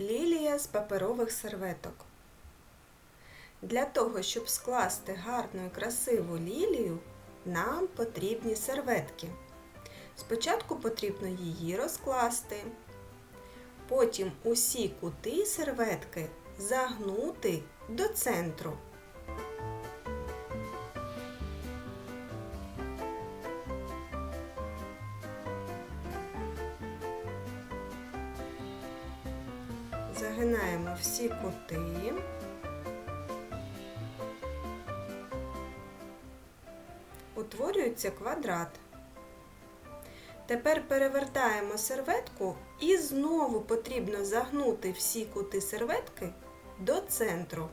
Лілія з паперових серветок. Для того, щоб скласти гарну і красиву лілію, нам потрібні серветки. Спочатку потрібно її розкласти, потім усі кути серветки загнути до центру. Загинаємо всі кути. Утворюється квадрат. Тепер перевертаємо серветку і знову потрібно загнути всі кути серветки до центру.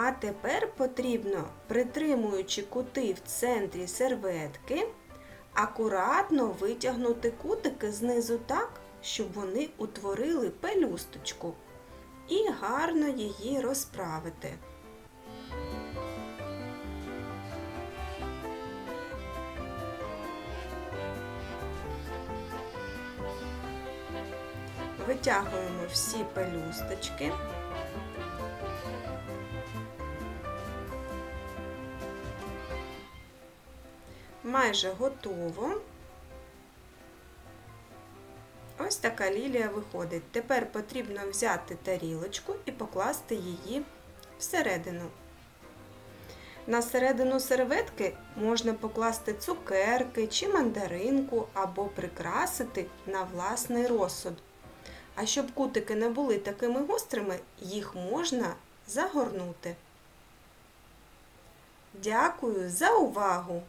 А тепер потрібно, притримуючи кути в центрі серветки, акуратно витягнути кутики знизу так, щоб вони утворили пелюсточку і гарно її розправити. Витягуємо всі пелюсточки. Майже готово. Ось така лілія виходить. Тепер потрібно взяти тарілочку і покласти її всередину. На середину серветки можна покласти цукерки чи мандаринку або прикрасити на власний розсуд. А щоб кутики не були такими гострими, їх можна загорнути. Дякую за увагу!